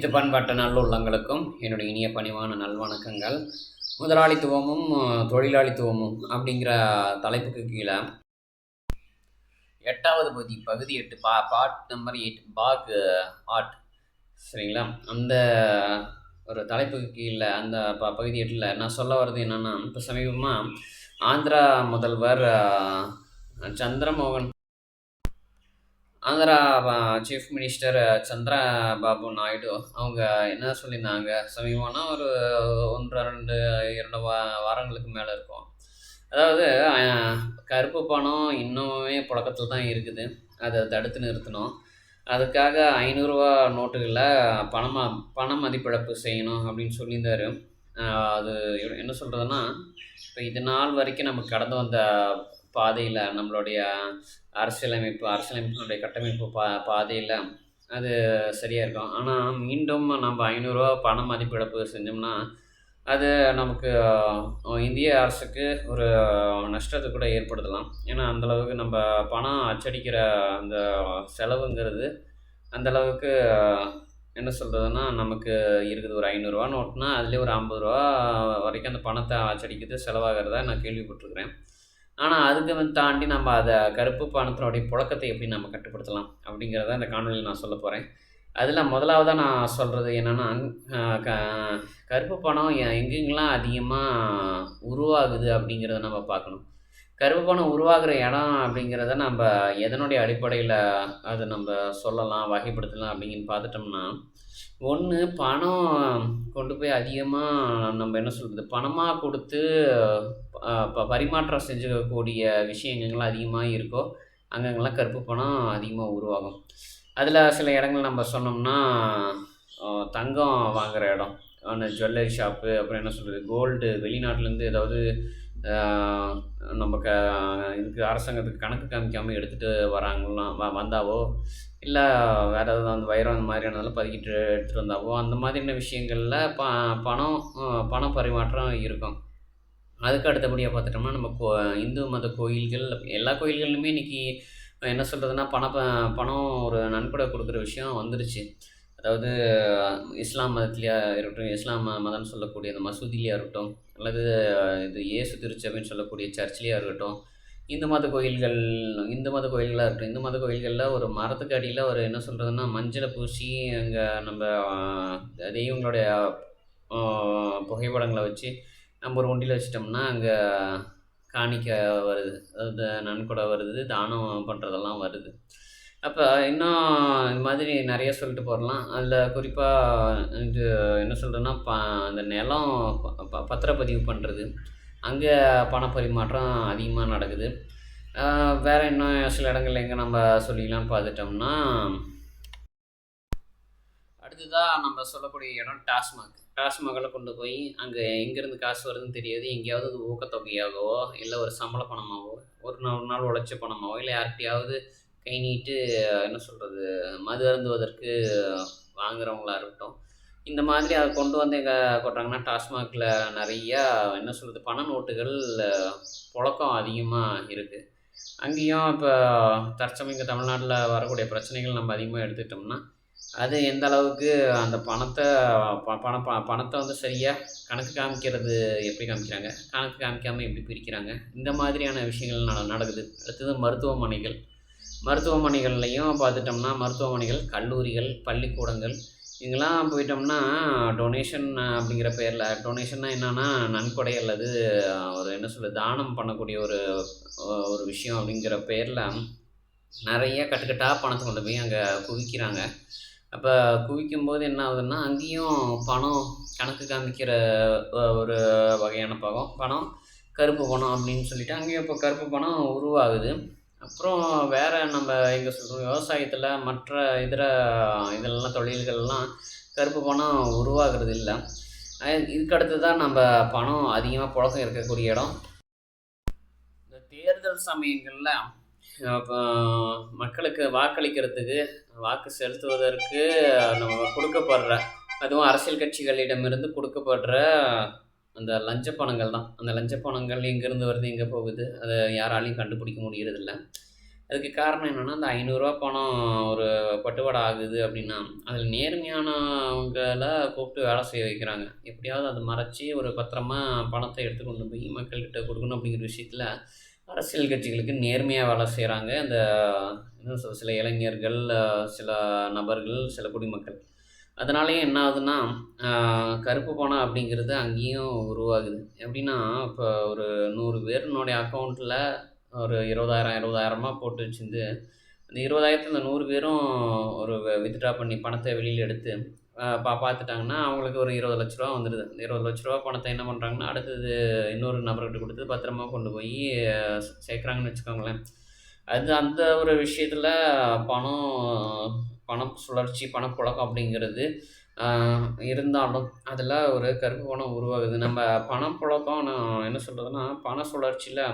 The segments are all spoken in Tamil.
அனைத்து பண்பாட்டு நல்லுள்ளங்களுக்கும் என்னுடைய இனிய பணிவான நல்வணக்கங்கள். முதலாளித்துவமும் தொழிலாளித்துவமும் அப்படிங்கிற தலைப்புக்கு கீழே எட்டாவது பகுதி பகுதி எட்டு பா பாட் நம்பர் எயிட் பாக் ஆர்ட் சரிங்களா? அந்த ஒரு தலைப்புக்கு கீழே அந்த ப பகுதி எட்டில் நான் சொல்ல வர்றது என்னென்னா இப்போ சமீபமாக ஆந்திரா முதல்வர் சந்திரமோகன் ஆந்திரா சீஃப் மினிஸ்டர் சந்திரபாபு நாயுடு அவங்க என்ன சொல்லியிருந்தாங்க? சமீபம்னா ஒரு ஒன்று ரெண்டு இரண்டு வா வாரங்களுக்கு மேலே இருக்கும். அதாவது கருப்பு பணம் இன்னுமே புழக்கத்தில் தான் இருக்குது. அதை தடுத்து நிறுத்தணும். அதுக்காக ஐநூறுரூவா நோட்டுகளில் பணமா பண மதிப்பிழப்பு செய்யணும் அப்படின்னு சொல்லியிருந்தாரு. அது என்ன சொல்கிறதுன்னா இப்போ இது நாள் வரைக்கும் நம்ம கடந்து வந்த பாதையில் நம்மளுடைய அரசியலமைப்பு அரசியலமைப்பினுடைய கட்டமைப்பு பா பாதையில் அது சரியாக இருக்கும். ஆனால் மீண்டும் நம்ம ஐநூறுரூவா பண மதிப்பிழப்பு செஞ்சோம்னா அது நமக்கு இந்திய அரசுக்கு ஒரு நஷ்டத்தை கூட ஏற்படுத்தலாம். ஏன்னா அந்தளவுக்கு நம்ம பணம் அச்சடிக்கிற அந்த செலவுங்கிறது அந்தளவுக்கு என்ன சொல்கிறதுன்னா நமக்கு இருக்குது. ஒரு ஐநூறுரூவா நோட்னா அதுலேயே ஒரு ஐம்பது ரூபா வரைக்கும் அந்த பணத்தை அச்சடிக்கிறது செலவாகிறதா நான் கேள்விப்பட்டிருக்கிறேன். ஆனால் அதுக்கு வந்து தாண்டி நம்ம அதை கருப்பு பணத்தினுடைய புழக்கத்தை எப்படி நம்ம கட்டுப்படுத்தலாம் அப்படிங்கிறத இந்த காணொலியில் நான் சொல்ல போகிறேன் அதில் முதலாவதாக நான் சொல்கிறது என்னென்னா க கருப்பு பணம் எங்கெங்கெல்லாம் அதிகமாக உருவாகுது அப்படிங்கிறத நம்ம பார்க்கணும். கருப்பு பணம் உருவாகிற இடம் அப்படிங்கிறத நம்ம எதனுடைய அடிப்படையில் அதை நம்ம சொல்லலாம் வகைப்படுத்தலாம் அப்படின்னு பார்த்துட்டோம்னா ஒன்று பணம் கொண்டு போய் அதிகமாக நம்ம என்ன சொல்கிறது பணமாக கொடுத்து பரிமாற்றம் செஞ்சுக்கக்கூடிய விஷயங்கள்லாம் அதிகமாக இருக்கோ அங்கங்கெல்லாம் கருப்பு பணம் அதிகமாக உருவாகும். அதில் சில இடங்கள் நம்ம சொன்னோம்னா தங்கம் வாங்குகிற இடம். அந்த ஜுவல்லரி ஷாப்பு அப்புறம் என்ன சொல்கிறது கோல்டு வெளிநாட்டிலேருந்து ஏதாவது நம்ம க இதுக்கு அரசாங்கத்துக்கு கணக்கு காமிக்காமல் எடுத்துகிட்டு வராங்களாம் வ வந்தாவோ இல்லை வேறு ஏதாவது அந்த வைரம் அந்த மாதிரியானதெல்லாம் பதுக்கிட்டு எடுத்துகிட்டு வந்தாவோ அந்த மாதிரியான விஷயங்களில் ப பணம் பண பரிமாற்றம் இருக்கும். அதுக்கு அடுத்தபடியாக பார்த்துட்டோம்னா நம்ம கோ இந்து மத கோயில்கள் எல்லா கோயில்கள்லையுமே இன்றைக்கி என்ன சொல்கிறதுனா பண பணம் ஒரு நன்கொடை கொடுக்குற விஷயம் வந்துருச்சு. அதாவது இஸ்லாம் மதத்துலையா இருக்கட்டும் இஸ்லாம் ம- மதம்னு சொல்லக்கூடிய அந்த மசூதிலையாக இருக்கட்டும் அல்லது இது இயேசு திருச்சபைன்னு சொல்லக்கூடிய சர்ச்லேயா இருக்கட்டும் இந்து மத கோயில்கள் இந்து மத கோயில்களாக இருக்கட்டும் இந்து மத கோயில்களில் ஒரு மரத்துக்கு அடியில் ஒரு என்ன சொல்கிறதுன்னா மஞ்சளை பூசி அங்கே நம்ம தெய்வங்களுடைய புகைப்படங்களை வச்சு நம்ம ஒரு ஒண்டியில் வச்சிட்டோம்னா அங்கே காணிக்க வருது. அதாவது நன்கொடை வருது தானம் பண்ணுறதெல்லாம் வருது. அப்போ இன்னும் இந்த மாதிரி நிறைய சொல்லிட்டு போடலாம் அதில் குறிப்பாக இது என்ன சொல்கிறேன்னா ப அந்த நிலம் ப- பத்திரப்பதிவு பண்ணுறது அங்கே பணப்பரிமாற்றம் அதிகமாக நடக்குது. வேறு இன்னும் சில இடங்கள்ல எங்கே நம்ம சொல்லிக்கலாம்னு பார்த்துட்டோம்னா அடுத்ததாக நம்ம சொல்லக்கூடிய இடம் டாஸ்மாக். டாஸ்மாகில் கொண்டு போய் அங்கே எங்கேருந்து காசு வருதுன்னு தெரியாது. எங்கேயாவது அது ஊக்கத்தொகையாகவோ இல்லை ஒரு சம்பள பணமாகவோ ஒரு நாள் ஒரு நாள் உழைச்ச பணமாகவோ இல்லை யார்கிட்டயாவது கை நீட்டு என்ன சொல்கிறது மது அருந்துவதற்கு வாங்குறவங்களா இருக்கட்டும் இந்த மாதிரி அதை கொண்டு வந்து எங்கே கொட்டுறாங்கன்னா டாஸ்மாகில் நிறையா என்ன சொல்கிறது பண நோட்டுகள் புழக்கம் அதிகமாக இருக்குது அங்கேயும் இப்போ தற்சமயம் இங்கே தமிழ்நாட்டில் வரக்கூடிய பிரச்சனைகள் நம்ம அதிகமாக எடுத்துக்கிட்டோம்னா அது எந்த அளவுக்கு அந்த பணத்தை ப பண ப பணத்தை வந்து சரியாக கணக்கு காமிக்கிறது எப்படி காமிக்கிறாங்க? கணக்கு காமிக்காமல் எப்படி பிரிக்கிறாங்க? இந்த மாதிரியான விஷயங்கள் நட நடக்குது. அடுத்தது மருத்துவமனைகள். மருத்துவமனைகள்லையும் பார்த்துட்டோம்னா மருத்துவமனைகள் கல்லூரிகள் பள்ளிக்கூடங்கள் இங்கெல்லாம் போயிட்டோம்னா டொனேஷன் அப்படிங்கிற பேரில் டொனேஷன்னா என்னென்னா நன்கொடை அல்லது ஒரு என்ன சொல்ல தானம் பண்ணக்கூடிய ஒரு ஒரு விஷயம் அப்படிங்கிற பேரில் நிறைய கட்டுக்கட்டாக பணத்தை கொண்டு போய் அங்கே குவிக்கிறாங்க. அப்போ குவிக்கும்போது என்ன ஆகுதுன்னா அங்கேயும் பணம் கணக்கு காமிக்கிற ஒரு வகையான பகம் பணம் கருப்பு பணம் அப்படின்னு சொல்லிட்டு அங்கேயும் இப்போ கருப்பு பணம் உருவாகுது. அப்புறம் வேற நம்ம எங்கே சொல்கிறோம் விவசாயத்தில் மற்ற இதர இதெல்லாம் தொழில்கள்லாம் கருப்பு பணம் உருவாகிறது இல்லை. இதுக்கடுத்து இதுக்கு அடுத்து தான் நம்ம பணம் அதிகமாக புழக்கம் இருக்கக்கூடிய இடம். இந்த தேர்தல் சமயங்களில் இப்போ மக்களுக்கு வாக்களிக்கிறதுக்கு வாக்கு செலுத்துவதற்கு நம்ம கொடுக்கப்படுற அதுவும் அரசியல் கட்சிகளிடமிருந்து கொடுக்கப்படுற அந்த லஞ்ச பணங்கள் தான். அந்த லஞ்ச பணங்கள் எங்கேருந்து வருது எங்கே போகுது அதை யாராலையும் கண்டுபிடிக்க முடியறதில்ல. அதுக்கு காரணம் என்னென்னா அந்த ஐநூறுரூவா பணம் ஒரு பட்டுவாடை ஆகுது அப்படின்னா அதில் நேர்மையானவங்கள கூப்பிட்டு வேலை செய்ய வைக்கிறாங்க. எப்படியாவது அதை மறைச்சி ஒரு பத்திரமா பணத்தை எடுத்து கொண்டு போய் மக்கள்கிட்ட கொடுக்கணும் அப்படிங்கிற விஷயத்தில் அரசியல் கட்சிகளுக்கு நேர்மையாக வேலை செய்கிறாங்க அந்த இன்னும் சில சில இளைஞர்கள் சில நபர்கள் சில குடிமக்கள். அதனாலேயே என்ன ஆகுதுன்னா கருப்பு பணம் அப்படிங்கிறது அங்கேயும் உருவாகுது. எப்படின்னா இப்போ ஒரு நூறு பேருனுடைய அக்கௌண்ட்டில் ஒரு இருபதாயிரம் இருபதாயிரமாக போட்டு வச்சுருந்து அந்த இருபதாயிரத்துல இந்த நூறு பேரும் ஒரு வித்ட்ரா பண்ணி பணத்தை வெளியில் எடுத்து பா பார்த்துட்டாங்கன்னா அவங்களுக்கு ஒரு இருபது லட்ச ரூபா வந்துடுது அந்த இருபது லட்ச ரூபா பணத்தை என்ன பண்ணுறாங்கன்னா அடுத்தது இன்னொரு நபர்கிட்ட கொடுத்து பத்திரமா கொண்டு போய் சேர்க்குறாங்கன்னு வச்சுக்கோங்களேன். அது அந்த ஒரு விஷயத்தில் பணம் பணம் சுழற்சி பணப்புழக்கம் அப்படிங்கிறது இருந்தாலும் அதில் ஒரு கருப்பு பணம் உருவாகுது. நம்ம பணப்புழக்கம் நான் என்ன சொல்கிறதுனா பண சுழற்சியில்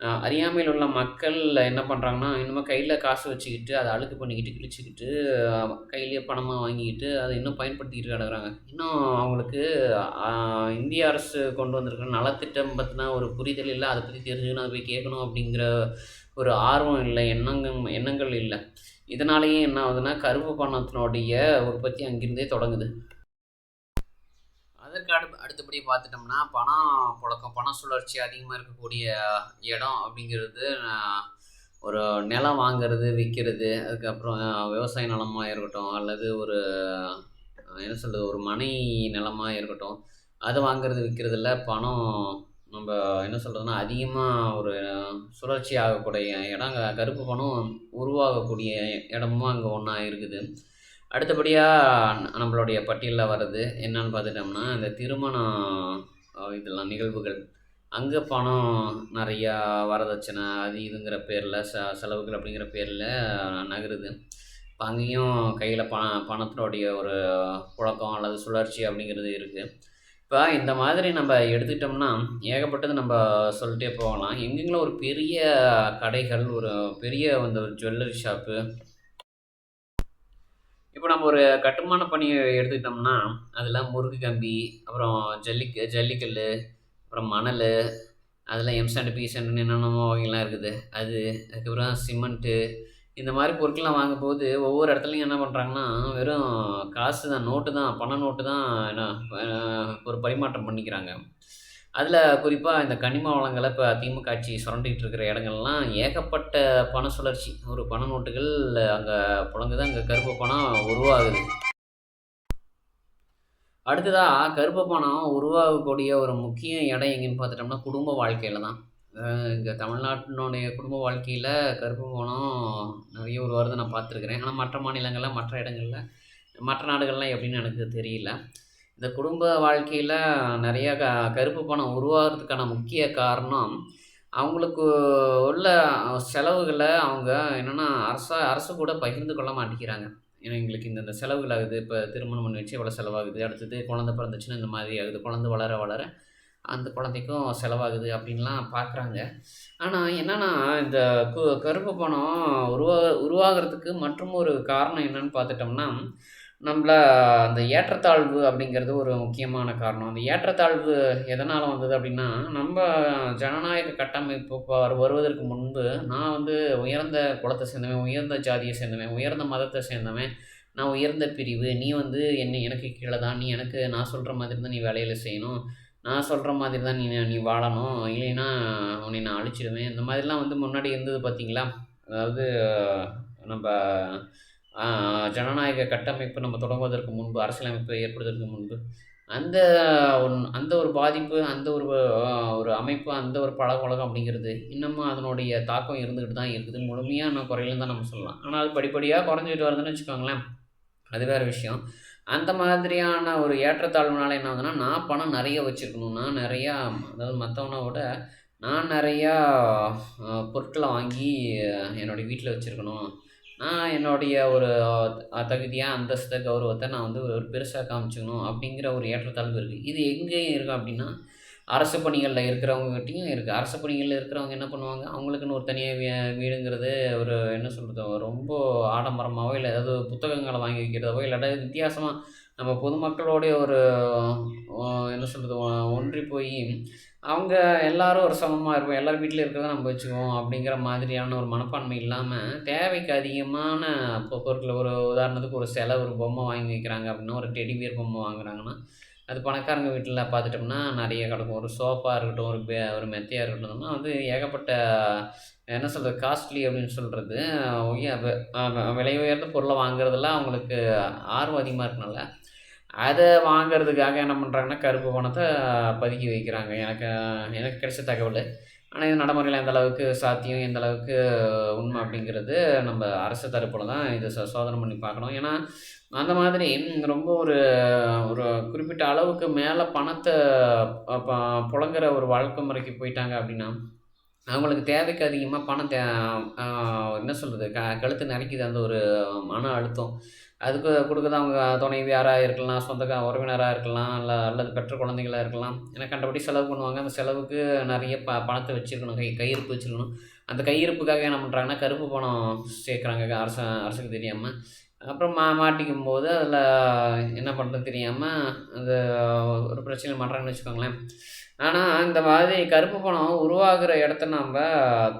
அறியாமையில் உள்ள மக்கள் என்ன பண்ணுறாங்கன்னா இன்னும் கையில் காசு வச்சுக்கிட்டு அதை அழுக்கு பண்ணிக்கிட்டு கிழிச்சிக்கிட்டு கையிலேயே பணமாக வாங்கிக்கிட்டு அதை இன்னும் பயன்படுத்திக்கிட்டு கிடக்குறாங்க. இன்னும் அவங்களுக்கு இந்திய அரசு கொண்டு வந்திருக்கிற நலத்திட்டம் பற்றின ஒரு புரிதல் இல்லை. அதை பற்றி தெரிஞ்சுக்கணும் அதை போய் கேட்கணும் அப்படிங்கிற ஒரு ஆர்வம் இல்லை எண்ணங்கள் எண்ணங்கள் இல்லை. இதனாலேயே என்ன ஆகுதுன்னா கருப்பு பணத்தினுடைய உற்பத்தி அங்கிருந்தே தொடங்குது. அதற்கு அடு அடுத்தபடி பார்த்துட்டோம்னா பணம் புழக்கம் பண சுழற்சி அதிகமாக இருக்கக்கூடிய இடம் அப்படிங்கிறது ஒரு நிலம் வாங்கிறது விற்கிறது அதுக்கப்புறம் விவசாய நிலமாக இருக்கட்டும் அல்லது ஒரு என்ன சொல்கிறது ஒரு மனை நிலமாக இருக்கட்டும் அதை வாங்குறது விற்கிறதுல பணம் நம்ம என்ன சொல்கிறதுனா அதிகமாக ஒரு சுழற்சி ஆகக்கூடிய இடம் கருப்பு பணம் உருவாகக்கூடிய இடமும் அங்கே ஒன்றா இருக்குது. அடுத்தபடியாக நம்மளுடைய பட்டியலில் வர்றது என்னன்னு பார்த்துட்டோம்னா இந்த திருமணம் இதெல்லாம் நிகழ்வுகள். அங்கே பணம் நிறையா வரதட்சணை அது இதுங்கிற பேரில் ச செலவுகள் அப்படிங்கிற பேரில் நகருது. இப்போ அங்கேயும் கையில் பண பணத்தினுடைய ஒரு புழக்கம் அல்லது சுழற்சி அப்படிங்கிறது இருக்குது இப்போ இந்த மாதிரி நம்ம எடுத்துக்கிட்டோம்னா ஏகப்பட்டது நம்ம சொல்லிட்டே போகலாம். எங்கெங்கிலும் ஒரு பெரிய கடைகள் ஒரு பெரிய அந்த ஒரு ஜுவல்லரி ஷாப்பு இப்போ நம்ம ஒரு கட்டுமான பணி எடுத்துக்கிட்டோம்னா அதில் முறுக்கு கம்பி அப்புறம் ஜல்லிக்க ஜல்லிக்கல் அப்புறம் மணல் அதெல்லாம் எம்சாண்டு பீசாண்டுன்னு என்னென்னமோ வகைலாம் இருக்குது. அது அதுக்கப்புறம் சிமெண்ட்டு இந்த மாதிரி பொருட்கள்லாம் வாங்கும்போது ஒவ்வொரு இடத்துலையும் என்ன பண்ணுறாங்கன்னா வெறும் காசு தான் நோட்டு தான் பண நோட்டு தான் என்ன ஒரு பரிமாற்றம் பண்ணிக்கிறாங்க. அதில் குறிப்பாக இந்த கனிம வளங்களை இப்போ திமுக ஆட்சி சுரண்டிகிட்டு இருக்கிற இடங்கள்லாம் ஏகப்பட்ட பண சுழற்சி. ஒரு பண நோட்டுகள் அங்கே புழங்குது. அங்கே கருப்பு பணம் உருவாகுது. அடுத்ததாக கருப்பு பணம் உருவாகக்கூடிய ஒரு முக்கிய இடம் எங்கேன்னு பார்த்துட்டோம்னா குடும்ப வாழ்க்கையில் தான். இங்கே தமிழ்நாட்டினுடைய குடும்ப வாழ்க்கையில் கருப்பு பணம் நிறைய உருவாகிறத நான் பார்த்துருக்குறேன். ஆனால் மற்ற மாநிலங்களில் மற்ற இடங்களில் மற்ற நாடுகள்லாம் எப்படின்னு எனக்கு தெரியல. இந்த குடும்ப வாழ்க்கையில் நிறைய க கருப்பு பணம் உருவாகிறதுக்கான முக்கிய காரணம் அவங்களுக்கு உள்ள செலவுகளை அவங்க என்னென்னா அரசா அரசு கூட பகிர்ந்து கொள்ள மாட்டேங்கிறாங்க. ஏன்னா எங்களுக்கு இந்த இந்த செலவுகள் ஆகுது இப்போ திருமணம் பண்ணி வச்சு எவ்வளோ செலவாகுது அடுத்தது குழந்தை பிறந்துச்சுன்னா இந்த மாதிரி ஆகுது குழந்தை வளர வளர அந்த குழந்தைக்கும் செலவாகுது அப்படின்லாம் பார்க்குறாங்க. ஆனால் என்னென்னா இந்த கு கருப்பு பணம் உருவா உருவாகிறதுக்கு மற்றும் ஒரு காரணம் என்னன்னு பார்த்துட்டோம்னா நம்மள அந்த ஏற்றத்தாழ்வு அப்படிங்கிறது ஒரு முக்கியமான காரணம். அந்த ஏற்றத்தாழ்வு எதனால் வந்தது அப்படின்னா நம்ம ஜனநாயக கட்டமைப்பு வரு- வருவதற்கு முன்பு நான் வந்து உயர்ந்த குலத்தை சேர்ந்தவன் உயர்ந்த ஜாதியை சேர்ந்தவன் உயர்ந்த மதத்தை சேர்ந்தவன் நான் உயர்ந்த பிரிவு நீ வந்து என்னை எனக்கு கீழே தான் நீ எனக்கு நான் சொல்கிற மாதிரி தான் நீ வேலையில் செய்யணும் நான் சொல்கிற மாதிரி தான் நீ நீ வாழணும் இல்லைன்னா உன்னை நான் அழிச்சிடுவேன். இந்த மாதிரிலாம் வந்து முன்னாடி இருந்தது பார்த்தீங்களா? அதாவது நம்ம ஜனநாயக கட்டமைப்பு நம்ம தொடங்குவதற்கு முன்பு அரசியலமைப்பு ஏற்படுவதற்கு முன்பு அந்த ஒன்- அந்த ஒரு பாதிப்பு அந்த ஒரு ஒரு அமைப்பு அந்த ஒரு பழக்கவழக்கம் அப்படிங்கிறது இன்னமும் அதனுடைய தாக்கம் இருந்துக்கிட்டு தான் இருக்குது. முழுமையாக நான் குறையிலன்னு தான் நம்ம சொல்லலாம். ஆனால் அது படிப்படியாக குறைஞ்சிட்டு வருதுன்னு வச்சுக்கோங்களேன் அது வேறு விஷயம். அந்த மாதிரியான ஒரு ஏற்றத்தாழ்வுனால என்ன ஆகுதுன்னா நான் பணம் நிறைய வச்சுருக்கணும். நான் நிறையா அதாவது மற்றவனை விட நான் நிறையா பொருட்களை வாங்கி என்னுடைய வீட்டில் வச்சுருக்கணும். நான் என்னுடைய ஒரு தகுதியாக அந்தஸ்தை கௌரவத்தை நான் வந்து ஒரு பெருசாக காமிச்சுக்கணும் அப்படிங்கிற ஒரு ஏற்றத்தாழ்வு இருக்குது இது எங்கேயும் இருக்குது அப்படின்னா அரசு பணிகளில் இருக்கிறவங்ககிட்டையும் இருக்குது அரசு பணிகளில் இருக்கிறவங்க என்ன பண்ணுவாங்க? அவங்களுக்குன்னு ஒரு தனியாக வீ வீடுங்கிறது ஒரு என்ன சொல்கிறது ரொம்ப ஆடம்பரமாகவோ இல்லை ஏதாவது புத்தகங்களை வாங்கி வைக்கிறதோ இல்லாட்டா வித்தியாசமாக நம்ம பொதுமக்களோடைய ஒரு என்ன சொல்கிறது ஒன்றி போய் அவங்க எல்லாரும் ஒரு சமமாக இருப்போம். எல்லார் வீட்டில் இருக்கிறத நம்ம வச்சுக்குவோம். அப்படிங்கிற மாதிரியான ஒரு மனப்பான்மை இல்லாமல் தேவைக்கு அதிகமான இப்போ பொருட்கள் ஒரு உதாரணத்துக்கு ஒரு சிலை ஒரு பொம்மை வாங்கி வைக்கிறாங்க அப்படின்னா ஒரு டெடிபியர் பொம்மை வாங்குறாங்கன்னா அது பணக்காரங்க வீட்டில் பார்த்துட்டோம்னா நிறைய கிடக்கும். ஒரு சோஃபா இருக்கட்டும் ஒரு பே ஒரு மெத்தையாக இருக்கட்டும்னா வந்து ஏகப்பட்ட என்ன சொல்கிறது காஸ்ட்லி அப்படின்னு சொல்கிறது விலை உயர்ந்த பொருளை வாங்குறதுல அவங்களுக்கு ஆர்வம் அதிகமாக இருக்கனால அதை வாங்கிறதுக்காக என்ன பண்ணுறாங்கன்னா கருப்பு பணத்தை பதுக்கி வைக்கிறாங்க. எனக்கு எனக்கு கிடைச்ச தகவல். ஆனால் இது நடைமுறையில் எந்த அளவுக்கு சாத்தியம் எந்த அளவுக்கு உண்மை அப்படிங்கிறது நம்ம அரசு தரப்பில் தான் இதை ச சோதனை பண்ணி பார்க்கணும். ஏன்னா அந்த மாதிரி ரொம்ப ஒரு ஒரு குறிப்பிட்ட அளவுக்கு மேலே பணத்தை புழங்குற ஒரு வாழ்க்கை முறைக்கு போயிட்டாங்க அப்படின்னா அவங்களுக்கு தேவைக்கு அதிகமாக பணம் தே என்ன சொல்கிறது க கழுத்து நரைக்குது அந்த ஒரு மன அழுத்தம். அதுக்கு கொடுக்குறது அவங்க துணைவியாராக இருக்கலாம் சொந்தக்கா உறவினராக இருக்கலாம் இல்லை அல்லது பெற்ற குழந்தைகளாக இருக்கலாம். ஏன்னா கண்டபடி செலவு பண்ணுவாங்க. அந்த செலவுக்கு நிறைய ப பணத்தை வச்சுருக்கணும் கை கையிருப்பு வச்சுருக்கணும். அந்த கையிருப்புக்காக என்ன பண்ணுறாங்கன்னா கருப்பு பணம் சேர்க்குறாங்க அரசு அரசுக்கு தெரியாமல் அப்புறம் மா மாட்டிக்கும் போது அதில் என்ன பண்ணுறது தெரியாமல் அந்த ஒரு பிரச்சனை பண்ணுறாங்கன்னு வச்சுக்கோங்களேன். ஆனால் இந்த மாதிரி கருப்பு பணம் உருவாகிற இடத்த நம்ம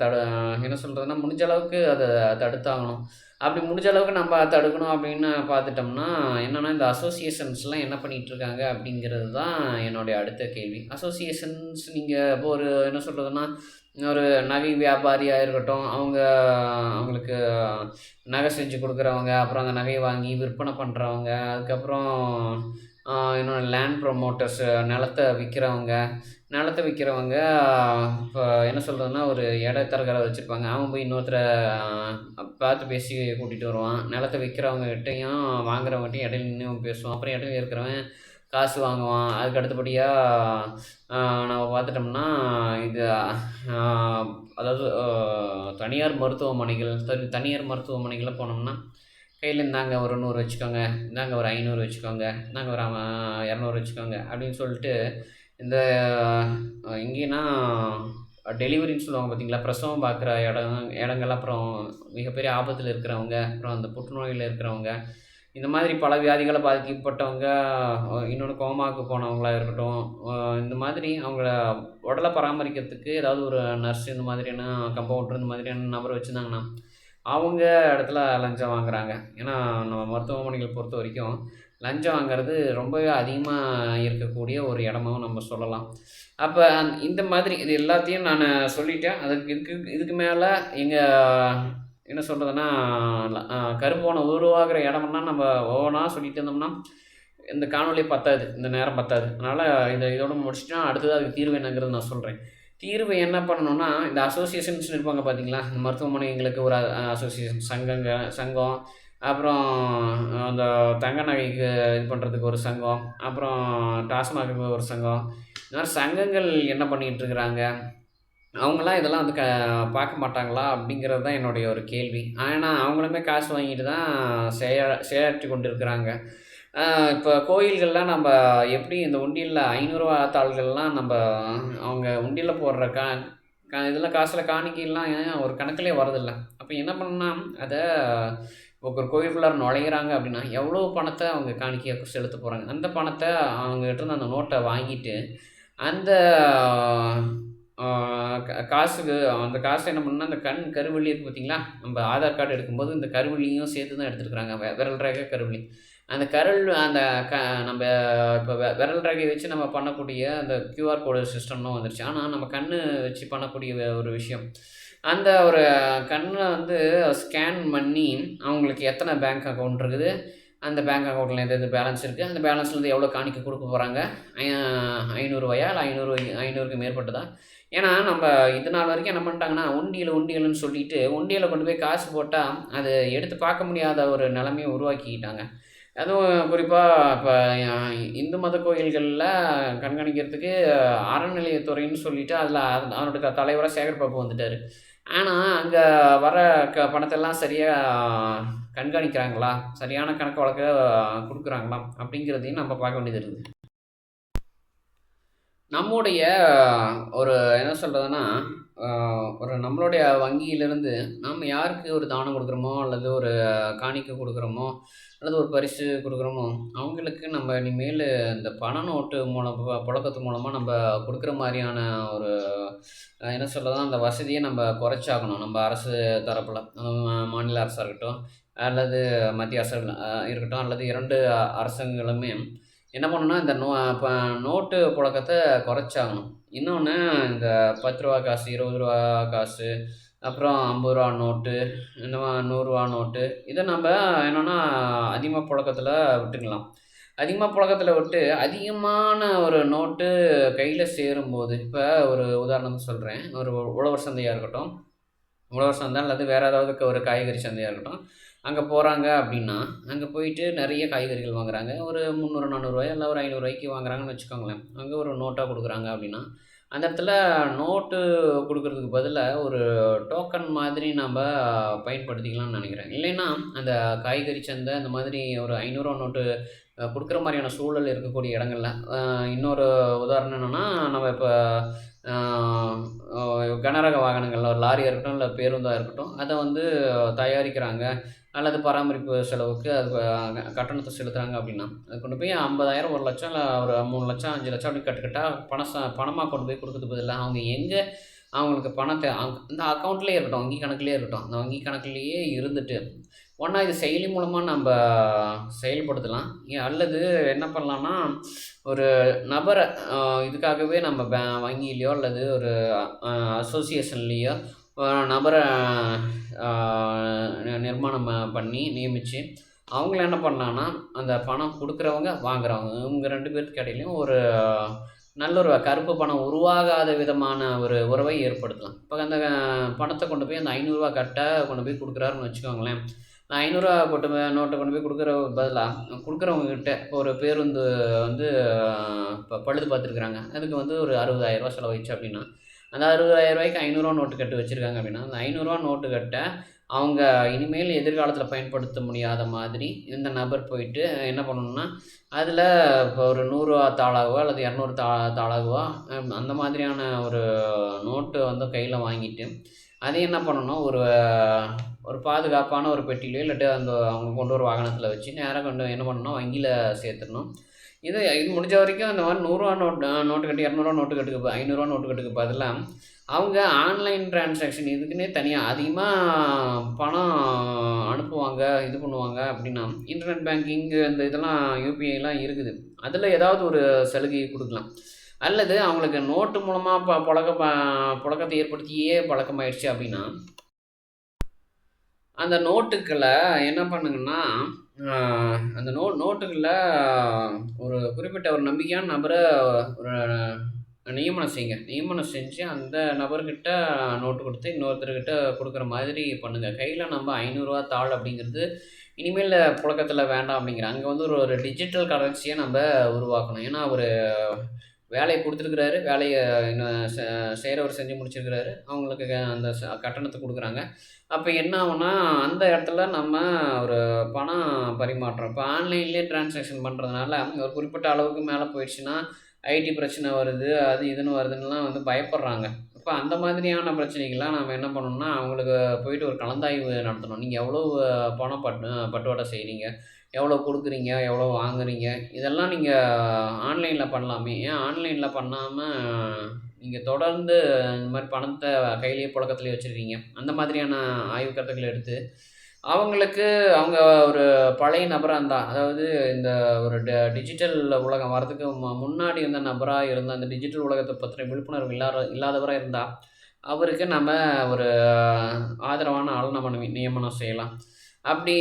தடு என்ன சொல்கிறதுனா முடிஞ்ச அளவுக்கு அதை தடுத்தாகணும். அப்படி முடிஞ்ச அளவுக்கு நம்ம தடுக்கணும் அப்படின்னு பார்த்துட்டோம்னா என்னென்னா இந்த அசோசியேஷன்ஸ்லாம் என்ன பண்ணிகிட்ருக்காங்க அப்படிங்கிறது தான் என்னுடைய அடுத்த கேள்வி. அசோசியேஷன்ஸ் நீங்கள் இப்போ ஒரு என்ன சொல்கிறதுனா ஒரு நகை வியாபாரியாக இருக்கட்டும் அவங்க அவங்களுக்கு நகை செஞ்சு கொடுக்குறவங்க அப்புறம் அந்த நகையை வாங்கி விற்பனை பண்ணுறவங்க அதுக்கப்புறம் இன்னொன்று லேண்ட் ப்ரொமோட்டர்ஸு நிலத்த விற்கிறவங்க நிலத்த விற்கிறவங்க இப்போ என்ன சொல்கிறதுனா ஒரு இடத்தரகரை வச்சுருப்பாங்க? அவன் போய் இன்னொருத்தரை பார்த்து பேசி கூட்டிகிட்டு வருவான். நிலத்த விற்கிறவங்க கிட்டேயும் வாங்குறவங்ககிட்டையும் இடையில நின்று பேசுவான். அப்புறம் இடையில இருக்கிறவன் காசு வாங்குவான். அதுக்கு அடுத்தபடியாக நம்ம பார்த்துட்டோம்னா இது அதாவது தனியார் மருத்துவமனைகள் தனியார் மருத்துவமனைகளில் போனோம்னா கையில் இந்தாங்க ஒரு நூறு வச்சுக்கோங்க இந்தாங்க ஒரு ஐநூறு வச்சுக்கோங்க இந்தாங்க ஒரு இரநூறு வச்சுக்கோங்க அப்படின்னு சொல்லிட்டு இந்த இங்கேனா டெலிவரின்னு சொல்லுவாங்க பார்த்தீங்களா பிரசவம் பார்க்குற இடம் இடங்கள் அப்புறம் மிகப்பெரிய ஆபத்தில் இருக்கிறவங்க அப்புறம் அந்த புற்றுநோயில் இருக்கிறவங்க இந்த மாதிரி பல வியாதிகளை பாதிக்கப்பட்டவங்க இன்னொன்று கோமாவுக்கு போனவங்களா இருக்கட்டும் இந்த மாதிரி அவங்கள உடலை பராமரிக்கிறதுக்கு ஏதாவது ஒரு நர்ஸ் இந்த மாதிரியான கம்பவுண்டர் இந்த மாதிரியான நபர் வச்சுருந்தாங்கன்னா அவங்க இடத்துல லஞ்சம் வாங்குறாங்க. ஏன்னா நம்ம மருத்துவமனைகளை பொறுத்த வரைக்கும் லஞ்சம் வாங்குறது ரொம்பவே அதிகமாக இருக்கக்கூடிய ஒரு இடமாவும் நம்ம சொல்லலாம். அப்போ இந்த மாதிரி இது எல்லாத்தையும் நான் சொல்லிட்டேன். அதுக்கு இதுக்கு இதுக்கு மேலே எங்கள் என்ன சொல்கிறதுன்னா கருப்போனை உருவாகிற இடம்னா நம்ம ஒவ்வொன்றா சொல்லிட்டு இருந்தோம்னா இந்த காணொலி பத்தாது இந்த நேரம் பத்தாது. அதனால் இதை இதோடு முடிச்சுட்டா அடுத்தது அதுக்கு தீர்வு என்னங்கிறது நான் சொல்கிறேன் தீர்வு என்ன பண்ணணும்னா இந்த அசோசியேஷன்ஸ் இருப்பாங்க பார்த்தீங்களா இந்த மருத்துவமனைங்களுக்கு ஒரு அசோசியேஷன் சங்கங்க சங்கம் அப்புறம் அந்த தங்க நகைக்கு இது பண்ணுறதுக்கு ஒரு சங்கம் அப்புறம் டாஸ்மாகுக்கு ஒரு சங்கம். இந்த மாதிரி சங்கங்கள் என்ன பண்ணிகிட்ருக்குறாங்க அவங்களாம் இதெல்லாம் வந்து க பார்க்க மாட்டாங்களா? அப்படிங்கிறது தான் என்னுடைய ஒரு கேள்வி. ஆனால் அவங்களுமே காசு வாங்கிட்டு தான் செயல் செயலாற்றி கொண்டு இருக்கிறாங்க இப்போ கோயில்கள்லாம் நம்ம எப்படி இந்த உண்டியலில் ஐநூறுரூவா தாள்கள்லாம் நம்ம அவங்க உண்டியலில் போடுற கா கா இதெல்லாம் காசில் காணிக்கைலாம் ஒரு கணக்கிலே வரதில்லை. அப்போ என்ன பண்ணால் அதை ஒரு கோயிலுக்குள்ளார நுழையிறாங்க அப்படின்னா எவ்வளோ பணத்தை அவங்க காணிக்கையாக செலுத்த போகிறாங்க அந்த பணத்தை அவங்ககிட்ட இருந்து அந்த நோட்டை வாங்கிட்டு அந்த காசுக்கு அந்த காசு என்ன பண்ணால் அந்த கண் கருவழி இருக்குது பார்த்தீங்களா நம்ம ஆதார் கார்டு எடுக்கும்போது இந்த கருவழியும் சேர்த்து தான் எடுத்துருக்குறாங்க விரல் ரேக கருவழி அந்த கரல் அந்த க நம்ம இப்போ விரல் ரகை வச்சு நம்ம பண்ணக்கூடிய அந்த க்யூஆர் கோடு சிஸ்டம்லாம் வந்துருச்சு. ஆனால் நம்ம கண் வச்சு பண்ணக்கூடிய ஒரு விஷயம். அந்த ஒரு கண்ணை வந்து ஸ்கேன் பண்ணி அவங்களுக்கு எத்தனை பேங்க் அக்கௌண்ட் இருக்குது அந்த பேங்க் அக்கௌண்ட்டில் எந்த எது பேலன்ஸ் இருக்குது அந்த பேலன்ஸ்லேருந்து எவ்வளோ காணிக்க கொடுக்க போகிறாங்க ஐநூறுரூவாயா இல்லை ஐநூறு ஐநூறுக்கு மேற்பட்டதா? ஏன்னா நம்ம இது நாள் வரைக்கும் என்ன பண்ணிட்டாங்கன்னா உண்டியல் உண்டியல்னு சொல்லிட்டு உண்டியில் கொண்டு போய் காசு போட்டால் அது எடுத்து பார்க்க முடியாத ஒரு நிலமையை உருவாக்கிக்கிட்டாங்க. அதுவும் குறிப்பாக இப்போ இந்து மத கோயில்களில் கண்காணிக்கிறதுக்கு அறநிலையத்துறைன்னு சொல்லிட்டு அதில் அதனுடைய தலைவராக சேகர் பாபு வந்துட்டார். ஆனால் அங்கே வர க பணத்தெல்லாம் சரியாக கண்காணிக்கிறாங்களா? சரியான கணக்கு வழக்க கொடுக்குறாங்களா? அப்படிங்கிறதையும் நம்ம பார்க்க வேண்டியது இருக்குது. நம்முடைய ஒரு என்ன சொல்கிறதுன்னா ஒரு நம்மளுடைய வங்கியிலிருந்து நம்ம யாருக்கு ஒரு தானம் கொடுக்குறோமோ அல்லது ஒரு காணிக்கை கொடுக்குறோமோ அல்லது ஒரு பரிசு கொடுக்குறோமோ அவங்களுக்கு நம்ம இனிமேல் இந்த பண நோட்டு மூலம் ப புழக்கத்து மூலமாக நம்ம கொடுக்குற மாதிரியான ஒரு என்ன சொல்றதுன்னா, அந்த வசதியை நம்ம குறைச்சாகணும். நம்ம அரசு தரப்பில் மாநில அரசாக இருக்கட்டும், அல்லது மத்திய அரசு இருக்கட்டும், அல்லது இரண்டு அரசாங்கங்களுமே என்ன பண்ணணும்னா, இந்த நோ ப நோட்டு புழக்கத்தை குறைச்சாகணும். இன்னொன்று இந்த பத்து ரூபா காசு, இருபது ரூபா காசு, அப்புறம் ஐம்பது ரூபா நோட்டு, இந்த மாதிரி நூறுரூவா நோட்டு, இதை நம்ம என்னென்னா அதிகமாக புழக்கத்தில் விட்டுக்கலாம். அதிகமாக புழக்கத்தில் விட்டு, அதிகமான ஒரு நோட்டு கையில் சேரும்போது, இப்போ ஒரு உதாரணத்துக்கு சொல்கிறேன் ஒரு உழவர் சந்தையாக இருக்கட்டும், உழவர் சந்தை அல்லது வேறு ஏதாவது ஒரு காய்கறி சந்தையாக இருக்கட்டும். அங்கே போகிறாங்க அப்படின்னா அங்கே போயிட்டு நிறைய காய்கறிகள் வாங்குறாங்க. ஒரு முந்நூறு 300, 400 இல்ல ஒரு ஐநூறுரூவாய்க்கு வாங்குறாங்கன்னு வச்சுக்கோங்களேன். அங்கே ஒரு நோட்டாக கொடுக்குறாங்க அப்படின்னா அந்த இடத்துல நோட்டு கொடுக்கறதுக்கு பதிலாக ஒரு டோக்கன் மாதிரி நம்ப பயன்படுத்திக்கலாம்னு நினைக்கிறேன் இல்லைன்னா, அந்த காய்கறி சந்தை அந்த மாதிரி ஒரு ஐநூறுரூவா நோட்டு கொடுக்குற மாதிரியான சூழல் இருக்கக்கூடிய இடங்கள்ல, இன்னொரு உதாரணம் என்னென்னா நம்ம இப்போ கனரக வாகனங்கள் ஒரு இருக்கட்டும், இல்லை பேருந்தாக இருக்கட்டும், அதை வந்து தயாரிக்கிறாங்க. அல்லது பராமரிப்பு செலவுக்கு அது கட்டணத்தை செலுத்துகிறாங்க அப்படின்னா அது கொண்டு போய் ஐம்பதாயிரம் ஒரு லட்சம் இல்லை ஒரு 3,00,000 5,00,000 அப்டி கட்டு கட்டா பணம் பணமாக கொண்டு போய் கொடுக்கறது பதிலாக அவங்க எங்கே அவங்களுக்கு பணத்தை அங் இந்த அக்கவுண்ட்லயே இருக்கட்டும், வங்கி கணக்குலேயே இருக்கட்டும். அந்த வங்கி கணக்குலேயே இருந்துட்டு, ஒன்றா இது செயலி மூலமாக நம்ம செயல்படுத்தலாம். அல்லது என்ன பண்ணலாம்னா, ஒரு நபரை இதுக்காகவே நம்ம பே வங்கியிலையோ அல்லது ஒரு அசோசியேஷன்லேயோ நபரை நிர்மாணம் பண்ணி, நியமித்து அவங்கள என்ன பண்ணலான்னா அந்த பணம் கொடுக்குறவங்க வாங்குறவங்க இவங்க ரெண்டு பேருக்கு இடையிலையும் ஒரு நல்ல ஒரு கருப்பு பணம் உருவாகாத விதமான ஒரு உறவை ஏற்படுத்தலாம். இப்போ அந்த பணத்தை கொண்டு போய் அந்த ரூ. 500 கட்ட கொண்டு போய் கொடுக்குறாருன்னு வச்சுக்கோங்களேன். நான் ஐநூறுரூவா போட்டு நோட்டை கொண்டு போய் கொடுக்குற பதிலாக கொடுக்குறவங்ககிட்ட ஒரு பேருந்து வந்து ப பழுது பார்த்துருக்குறாங்க. அதுக்கு வந்து ஒரு அறுபதாயிரரூவா 60,000 செலவாயிடுச்சு அந்த அறுபதாயிரரூவாய்க்கு ஐநூறுரூவா நோட்டு கட்டு வச்சுருக்காங்க அப்படின்னா அந்த ஐநூறுரூவா நோட்டு கட்ட அவங்க இனிமேல் எதிர்காலத்தில் பயன்படுத்த முடியாத மாதிரி இந்த நபர் போயிட்டு என்ன பண்ணணும்னா, அதில் இப்போ ஒரு நூறுரூவா தாளாகவோ அல்லது இரநூறு தா தாளாகவோ அந்த மாதிரியான ஒரு நோட்டு வந்து கையில் வாங்கிட்டு, அதை என்ன பண்ணணும், ஒரு ஒரு பாதுகாப்பான ஒரு பெட்டிலையோ இல்லாட்டி அந்த அவங்க கொண்டு வர வாகனத்தில் வச்சு நேராக கொண்டு என்ன பண்ணணும் வங்கியில் சேர்த்துடணும் இது இது முடிஞ்ச வரைக்கும் இந்த மாதிரி நூறுரூவா நோட் நோட்டு கட்டு, இரநூறுவா நோட்டு கட்டுக்கு ஐநூறுரூவா நோட்டு கட்டுக்கு பதிலாக அவங்க ஆன்லைன் டிரான்சாக்ஷன் இதுக்குன்னே தனியாக அதிகமாக பணம் அனுப்புவாங்க, இது பண்ணுவாங்க அப்படின்னா இன்டர்நெட் பேங்கிங் இந்த இதெல்லாம் யூபிஐலாம் இருக்குது. அதில் ஏதாவது ஒரு சலுகையை கொடுக்கலாம் அல்லது அவங்களுக்கு நோட்டு மூலமாக ப புழக்க புழக்கத்தை ஏற்படுத்தியே பழக்கமாயிடுச்சு அப்படின்னா அந்த நோட்டுக்களை என்ன பண்ணுங்கன்னா, அந்த நோ நோட்டுகள்ல ஒரு குறிப்பிட்ட ஒரு நம்பிக்கையான நபரை ஒரு நியமனம் செய்யுங்க. நியமனம் செஞ்சு அந்த நபர்கிட்ட நோட்டு கொடுத்து இன்னொருத்தர்கிட்ட கொடுக்குற மாதிரி பண்ணுங்கள் கையில் நம்ம ஐநூறுரூவா தாள் அப்படிங்கிறது இனிமேல் புழக்கத்தில் வேண்டாம் அப்படிங்கிற அங்கே வந்து ஒரு ஒரு டிஜிட்டல் கரன்சியை நம்ம உருவாக்கணும். ஏன்னா, ஒரு வேலையை கொடுத்துருக்குறாரு வேலையை இன்னும் செ செஞ்சு முடிச்சிருக்கிறாரு. அவங்களுக்கு அந்த கட்டணத்தை கொடுக்குறாங்க அப்போ என்ன ஆகுனா அந்த இடத்துல நம்ம ஒரு பணம் பரிமாற்றம் இப்போ ஆன்லைன்லேயே டிரான்சாக்ஷன் பண்ணுறதுனால ஒரு குறிப்பிட்ட அளவுக்கு மேலே போயிடுச்சுன்னா, ஐடி பிரச்சனை வருது, அது இதுன்னு வருதுன்னெலாம் வந்து பயப்படுறாங்க. இப்போ அந்த மாதிரியான பிரச்சனைகள்லாம் நம்ம என்ன பண்ணணும்னா, அவங்களுக்கு போயிட்டு ஒரு கலந்தாய்வு நடத்தணும். நீங்கள் எவ்வளோ பணம் பட்டு பட்டுவாடை செய்கிறீங்க எவ்வளோ கொடுக்குறீங்க எவ்வளோ வாங்குறீங்க? இதெல்லாம் நீங்கள் ஆன்லைனில் பண்ணலாமே. ஏன் ஆன்லைனில் பண்ணாமல் நீங்கள் தொடர்ந்து இந்த மாதிரி பணத்தை கையிலேயே புழக்கத்துலேயே வச்சுருக்கீங்க அந்த மாதிரியான ஆய்வு கருத்துக்களை எடுத்து, அவங்களுக்கு அவங்க ஒரு பழைய நபராக இருந்தா, அதாவது இந்த ஒரு ட டிஜிட்டல் உலகம் வரதுக்கு மு முன்னாடி இருந்த நபராக இருந்தால் அந்த டிஜிட்டல் உலகத்தை பத்தின விழிப்புணர்வு இல்லாத இல்லாதவராக இருந்தால் அவருக்கு நம்ம ஒரு ஆதரவான ஆள நம்ம நியமனம் செய்யலாம். அப்படி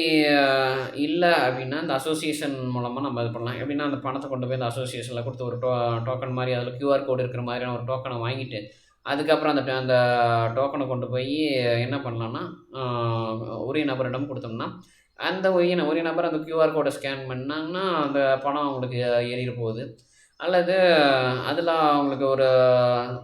இல்லை அப்படின்னா இந்த அசோசியேஷன் மூலமாக நம்ம இது பண்ணலாம். எப்படின்னா அந்த பணத்தை கொண்டு போய் அந்த அசோசியேஷனில் கொடுத்து ஒரு டோ டோக்கன் மாதிரி அதில் கியூஆர் கோடு இருக்கிற மாதிரியான ஒரு டோக்கனை வாங்கிட்டு, அதுக்கப்புறம் அந்த அந்த டோக்கனை கொண்டு போய் என்ன பண்ணலான்னா ஒரே உரிய நபரிடம் கொடுத்தோம்னா அந்த உரிய உரிய நபர் அந்த கியூஆர் கோடை ஸ்கேன் பண்ணாங்கன்னா, அந்த பணம் அவங்களுக்கு ஏறிட போகுது. அல்லது அதில் அவங்களுக்கு ஒரு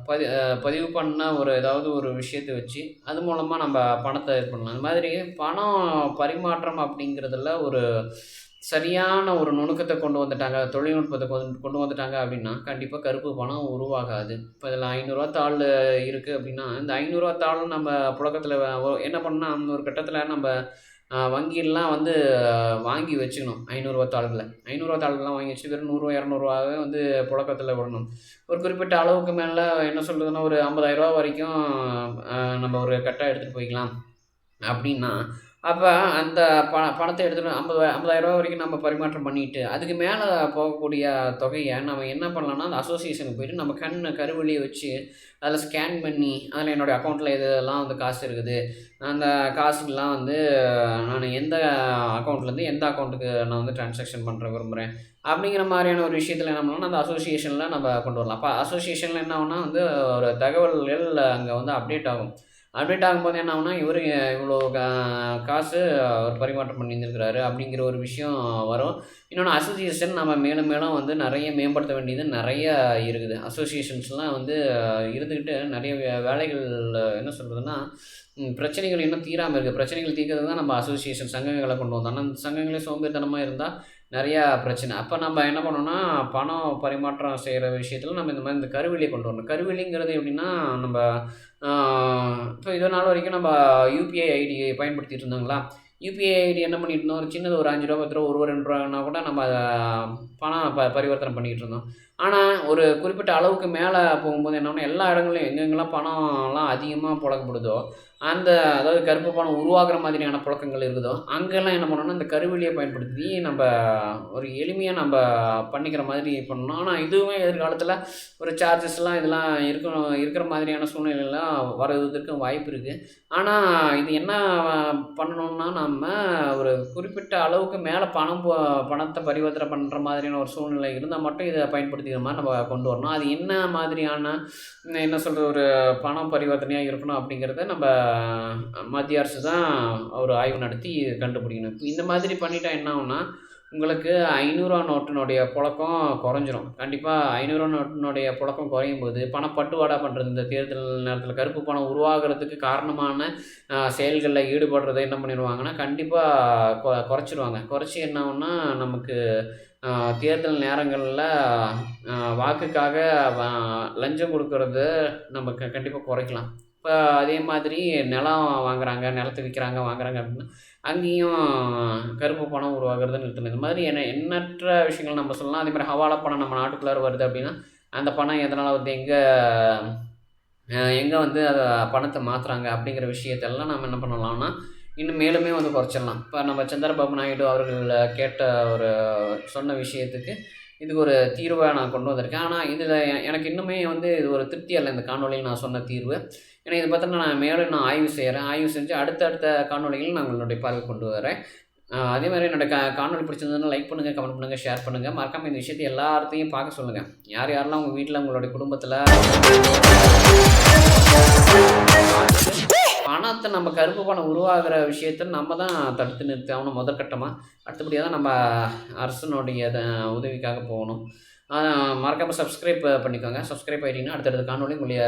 பதி பதிவு பண்ண ஒரு ஏதாவது ஒரு விஷயத்த வச்சு, அது மூலமாக நம்ம பணத்தை இது பண்ணலாம். அது மாதிரி பணம் பரிமாற்றம் அப்படிங்கிறதுல ஒரு சரியான ஒரு நுணுக்கத்தை கொண்டு வந்துட்டாங்க தொழில்நுட்பத்தை கொண்டு கொண்டு வந்துட்டாங்க அப்படின்னா கண்டிப்பாக கருப்பு பணம் உருவாகாது இப்போ இதில் ஐநூறுரூவா தாள் இருக்குது அப்படின்னா இந்த ஐநூறுரூவா தாள் நம்ம புழக்கத்தில் என்ன பண்ணால் ஒரு கட்டத்தில் நம்ம வங்கியெல்லாம் வந்து வாங்கி வச்சுக்கணும். ஐநூறுரூவா தாள்களை. ஐநூறுரூவா தாள்கள்லாம் வாங்கி வச்சு வெறும் நூறுரூவா இரநூறுவாவே வந்து புழக்கத்தில் விடணும். ஒரு குறிப்பிட்ட அளவுக்கு மேலே என்ன சொல்கிறதுன்னா ஒரு ஐம்பதாயிரரூவா வரைக்கும் நம்ம ஒரு கட்டாக எடுத்துகிட்டு போய்க்கலாம். அப்படின்னா அப்போ அந்த ப பணத்தை எடுத்துகிட்டு ஐம்பது ஐம்பதாயிரரூவா வரைக்கும் நம்ம பரிமாற்றம் பண்ணிட்டு அதுக்கு மேலே போகக்கூடிய தொகையை நம்ம என்ன பண்ணலாம்னா அந்த அசோசியேஷனுக்கு போயிட்டு நம்ம கண் கருவழியை வச்சு அதில் ஸ்கேன் பண்ணி அதில் என்னுடைய அக்கௌண்ட்டில் இதெல்லாம் வந்து காசு இருக்குது அந்த காசுலாம் வந்து நான் எந்த அக்கௌண்ட்லேருந்து எந்த அக்கௌண்ட்டுக்கு நான் வந்து ட்ரான்சாக்ஷன் பண்ணுற விரும்புகிறேன் அப்படிங்கிற மாதிரியான ஒரு விஷயத்தில் என்ன பண்ணலாம் அந்த அசோசியேஷனில் நம்ம கொண்டு வரலாம். அப்போ அசோசியேஷனில் என்ன ஆகுனா வந்து ஒரு தகவல்கள் அங்கே வந்து அப்டேட் ஆகும். அப்டேட் ஆகும்போது என்ன ஆகுனா இவர் இவ்வளோ கா காசு அவர் பரிமாற்றம் பண்ணியிருந்துருக்கிறாரு அப்படிங்கிற ஒரு விஷயம் வரும். இன்னொன்று அசோசியேஷன் நம்ம மேலும் மேலும் வந்து நிறைய மேம்படுத்த வேண்டியது நிறைய இருக்குது. அசோசியேஷன்ஸ்லாம் வந்து இருந்துக்கிட்டு நிறைய வேலைகள் என்ன சொல்கிறதுன்னா பிரச்சனைகள் இன்னும் தீராமல் இருக்குது பிரச்சனைகள் தீர்க்கிறது தான் நம்ம அசோசியேஷன் சங்கங்களை கொண்டு வந்தோம். ஆனால் அந்த சங்கங்களே சோம்பேறித்தனமாக இருந்தால் நிறையா பிரச்சனை. அப்போ நம்ம என்ன பண்ணோம்னா பணம் பரிமாற்றம் செய்கிற விஷயத்தில் நம்ம இந்த மாதிரி இந்த கருவிலியை கொண்டு வரணும். கருவிலிங்கிறது எப்படின்னா நம்ம இப்போ இது நாள் வரைக்கும் நம்ம யூபிஐ ஐடியை பயன்படுத்திட்டு இருந்தாங்களா? யூபிஐ ஐடி என்ன பண்ணிட்டு இருந்தோம்? ஒரு சின்னது ஒரு அஞ்சு ரூபா பத்து ரூபா ஒரு ரெண்டு ரூபான்னா கூட நம்ம அதை பணம் ப பரிவர்த்தனை பண்ணிக்கிட்டு இருந்தோம். ஆனால் ஒரு குறிப்பிட்ட அளவுக்கு மேலே போகும்போது என்னென்னா எல்லா இடங்களையும் எங்கெங்கெல்லாம் பணம்லாம் அதிகமாக புழக்கப்படுதோ அந்த அதாவது கருப்பு பணம் உருவாகிற மாதிரியான புழக்கங்கள் இருக்குதோ அங்கெல்லாம் என்ன பண்ணணும்னா இந்த கருவிலியை பயன்படுத்தி நம்ம ஒரு எளிமையாக நம்ம பண்ணிக்கிற மாதிரி பண்ணணும். ஆனால் இதுவுமே எதிர்காலத்தில் ஒரு சார்ஜஸ்லாம் இதெல்லாம் இருக்கணும் இருக்கிற மாதிரியான சூழ்நிலைலாம் வர்றதுக்கு வாய்ப்பு இருக்குது ஆனால் இது என்ன பண்ணணும்னா நம்ம ஒரு குறிப்பிட்ட அளவுக்கு மேலே பணம் பணத்தை பரிவர்த்தனை பண்ணுற மாதிரியான ஒரு சூழ்நிலை இருந்தால் மட்டும் இதை பயன்படுத்திக்கிற மாதிரி நம்ம கொண்டு வரணும். அது என்ன மாதிரியான என்ன சொல்கிற ஒரு பணம் பரிவர்த்தனையாக இருக்கணும் அப்படிங்கிறத நம்ம மத்திய அரசு தான் ஒரு ஆய்வு நடத்தி கண்டுபிடிக்கணும். இப்போ இந்த மாதிரி பண்ணிட்டா என்ன ஆகும்னா உங்களுக்கு ஐநூறுரூவா நோட்டினுடைய புழக்கம் குறைஞ்சிரும். கண்டிப்பாக ஐநூறுரூவா நோட்டினுடைய புழக்கம் குறையும் போது பணப்பட்டுவாடா பண்ணுறது இந்த தேர்தல் நேரத்தில் கருப்பு பணம் உருவாகிறதுக்கு காரணமான செயல்களில் ஈடுபடுறதை என்ன பண்ணிடுவாங்கன்னா கண்டிப்பாக கொ குறைச்சிருவாங்க. குறைச்சி என்ன ஆகும்னா நமக்கு தேர்தல் நேரங்களில் வாக்குக்காக லஞ்சம் கொடுக்கறது நம்ம க கண்டிப்பாக குறைக்கலாம். இப்போ அதே மாதிரி நிலம் வாங்குறாங்க நிலத்த விற்கிறாங்க வாங்குறாங்க அப்படின்னா அங்கேயும் கருப்பு பணம் உருவாகிறது நிறுத்தணும் இந்த மாதிரி என்ன எண்ணற்ற விஷயங்கள் நம்ம சொல்லலாம். அதே மாதிரி ஹவாலா பணம் நம்ம நாட்டுக்குள்ளார வருது அப்படின்னா அந்த பணம் எதனால் வந்து எங்கே எங்கே வந்து அதை பணத்தை மாற்றுறாங்க அப்படிங்கிற விஷயத்தெல்லாம் நம்ம என்ன பண்ணலாம்னா இன்னும் மேலுமே வந்து குறைச்சிடலாம். இப்போ நம்ம சந்திரபாபு நாயுடு அவர்கள் கேட்ட ஒரு சொன்ன விஷயத்துக்கு இதுக்கு ஒரு தீர்வை நான் கொண்டு வந்திருக்கேன். ஆனால் இதில் எனக்கு இன்னுமே வந்து இது ஒரு திருப்தி அல்ல இந்த காணொலியில் நான் சொன்ன தீர்வு. ஏன்னா இதை பார்த்தோன்னா நான் மேலும் நான் ஆய்வு செய்கிறேன் ஆய்வு செஞ்சு அடுத்தடுத்த காணொலிகள் நான் உங்களுடைய பார்வை கொண்டு வரேன். அதே மாதிரி என்னோட கா காணொலி பிடிச்சிருந்ததுன்னா லைக் பண்ணுங்கள் கமெண்ட் பண்ணுங்கள் ஷேர் பண்ணுங்கள் மறக்காமல் இந்த விஷயத்தை எல்லாத்தையும் பார்க்க சொல்லுங்கள் யார் யாரெல்லாம் உங்கள் வீட்டில் உங்களுடைய குடும்பத்தில் பணத்தை நம்ம கருப்பு பணம் உருவாகிற விஷயத்த நம்ம தான் தடுத்து நிறுத்தி ஆகணும் முதற்கட்டமாக அடுத்தபடியாக தான் நம்ம அரசனுடைய உதவிக்காக போகணும். மறக்காமல் சப்ஸ்கிரைப் பண்ணிக்கோங்க. சப்ஸ்கிரைப் ஆகிட்டிங்கன்னா அடுத்தடுத்த காணொலி உங்களுடைய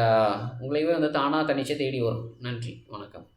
உங்களையே வந்து தானாக தனிச்சே தேடி வரும். நன்றி. வணக்கம்.